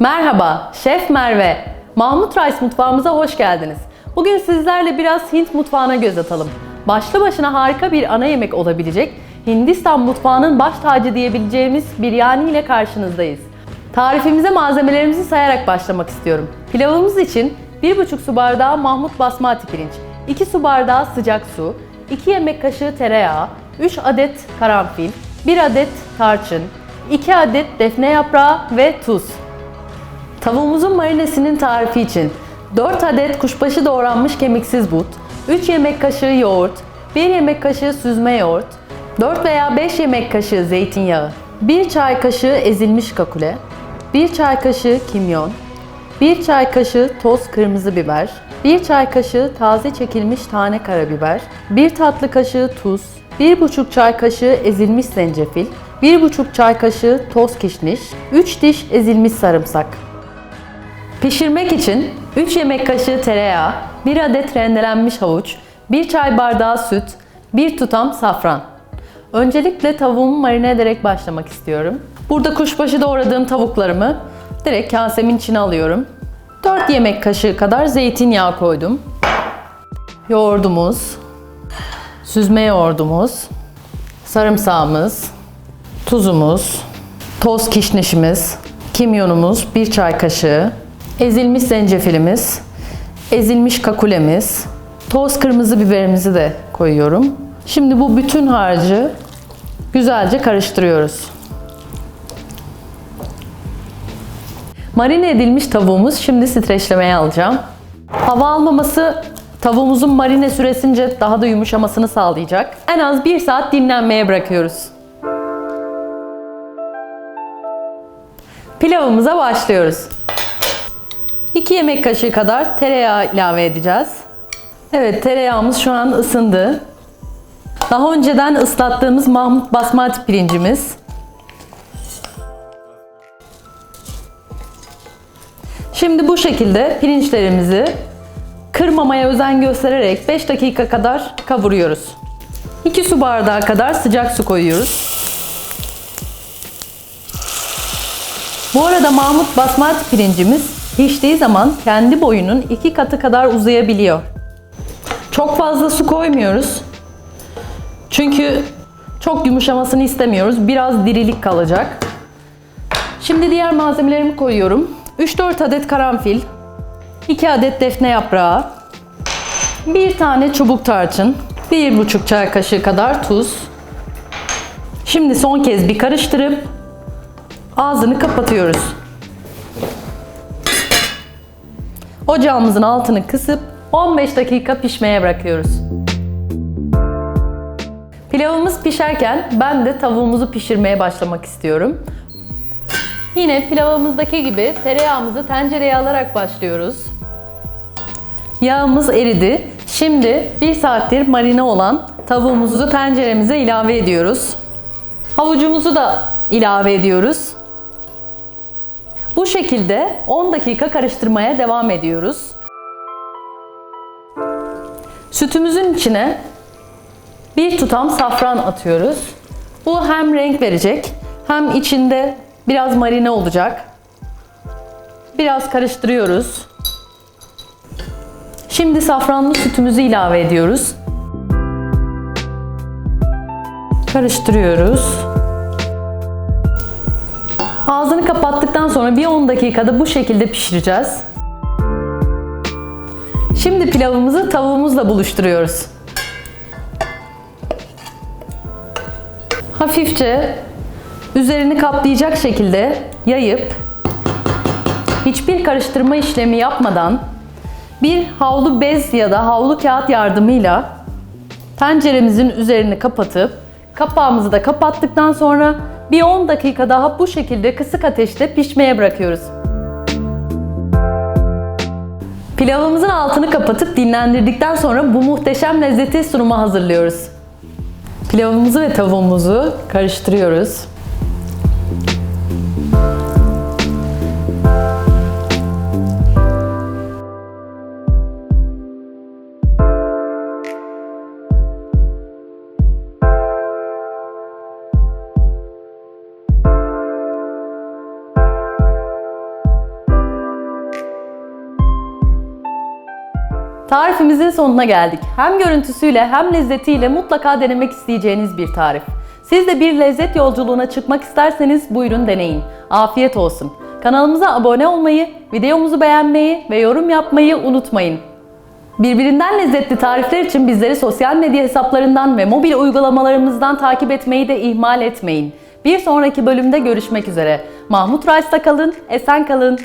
Merhaba, Şef Merve. Mahmut Rice mutfağımıza hoş geldiniz. Bugün sizlerle biraz Hint mutfağına göz atalım. Başlı başına harika bir ana yemek olabilecek, Hindistan mutfağının baş tacı diyebileceğimiz biryani ile karşınızdayız. Tarifimize malzemelerimizi sayarak başlamak istiyorum. Pilavımız için 1,5 su bardağı Mahmut basmati pirinç, 2 su bardağı sıcak su, 2 yemek kaşığı tereyağı, 3 adet karanfil, 1 adet tarçın, 2 adet defne yaprağı ve tuz. Tavuğumuzun marinesinin tarifi için 4 adet kuşbaşı doğranmış kemiksiz but, 3 yemek kaşığı yoğurt, 1 yemek kaşığı süzme yoğurt, 4 veya 5 yemek kaşığı zeytinyağı, 1 çay kaşığı ezilmiş kakule, 1 çay kaşığı kimyon, 1 çay kaşığı toz kırmızı biber, 1 çay kaşığı taze çekilmiş tane karabiber, 1 tatlı kaşığı tuz, 1,5 çay kaşığı ezilmiş zencefil, 1,5 çay kaşığı toz kişniş, 3 diş ezilmiş sarımsak. Pişirmek için 3 yemek kaşığı tereyağı, 1 adet rendelenmiş havuç, 1 çay bardağı süt, 1 tutam safran. Öncelikle tavuğumu marine ederek başlamak istiyorum. Burada kuşbaşı doğradığım tavuklarımı direkt kasemin içine alıyorum. 4 yemek kaşığı kadar zeytinyağı koydum. Yoğurdumuz, süzme yoğurdumuz, sarımsağımız, tuzumuz, toz kişnişimiz, kimyonumuz 1 çay kaşığı, ezilmiş zencefilimiz, ezilmiş kakulemiz, toz kırmızı biberimizi de koyuyorum. Şimdi bu bütün harcı güzelce karıştırıyoruz. Marine edilmiş tavuğumuz şimdi streçlemeye alacağım. Hava almaması tavuğumuzun marine süresince daha da yumuşamasını sağlayacak. En az 1 saat dinlenmeye bırakıyoruz. Pilavımıza başlıyoruz. 2 yemek kaşığı kadar tereyağı ilave edeceğiz. Evet tereyağımız şu an ısındı. Daha önceden ıslattığımız Mahmut basmati pirincimiz. Şimdi bu şekilde pirinçlerimizi kırmamaya özen göstererek 5 dakika kadar kavuruyoruz. 2 su bardağı kadar sıcak su koyuyoruz. Bu arada Mahmut basmati pirincimiz piştiği zaman kendi boyunun iki katı kadar uzayabiliyor. Çok fazla su koymuyoruz. Çünkü çok yumuşamasını istemiyoruz. Biraz dirilik kalacak. Şimdi diğer malzemelerimi koyuyorum. 3-4 adet karanfil, 2 adet defne yaprağı, 1 tane çubuk tarçın, 1,5 çay kaşığı kadar tuz. Şimdi son kez bir karıştırıp ağzını kapatıyoruz. Ocağımızın altını kısıp 15 dakika pişmeye bırakıyoruz. Pilavımız pişerken ben de tavuğumuzu pişirmeye başlamak istiyorum. Yine pilavımızdaki gibi tereyağımızı tencereye alarak başlıyoruz. Yağımız eridi. Şimdi 1 saattir marine olan tavuğumuzu tenceremize ilave ediyoruz. Havucumuzu da ilave ediyoruz. Bu şekilde 10 dakika karıştırmaya devam ediyoruz. Sütümüzün içine bir tutam safran atıyoruz. Bu hem renk verecek hem içinde biraz marine olacak. Biraz karıştırıyoruz. Şimdi safranlı sütümüzü ilave ediyoruz. Karıştırıyoruz. Ağzını kapattıktan sonra bir 10 dakikada bu şekilde pişireceğiz. Şimdi pilavımızı tavuğumuzla buluşturuyoruz. Hafifçe üzerini kaplayacak şekilde yayıp hiçbir karıştırma işlemi yapmadan bir havlu bez ya da havlu kağıt yardımıyla tenceremizin üzerini kapatıp kapağımızı da kapattıktan sonra bir 10 dakika daha bu şekilde kısık ateşte pişmeye bırakıyoruz. Pilavımızın altını kapatıp dinlendirdikten sonra bu muhteşem lezzeti sunuma hazırlıyoruz. Pilavımızı ve tavuğumuzu karıştırıyoruz. Tarifimizin sonuna geldik. Hem görüntüsüyle hem lezzetiyle mutlaka denemek isteyeceğiniz bir tarif. Siz de bir lezzet yolculuğuna çıkmak isterseniz buyurun deneyin. Afiyet olsun. Kanalımıza abone olmayı, videomuzu beğenmeyi ve yorum yapmayı unutmayın. Birbirinden lezzetli tarifler için bizleri sosyal medya hesaplarından ve mobil uygulamalarımızdan takip etmeyi de ihmal etmeyin. Bir sonraki bölümde görüşmek üzere. Mahmut Rice'da kalın, esen kalın.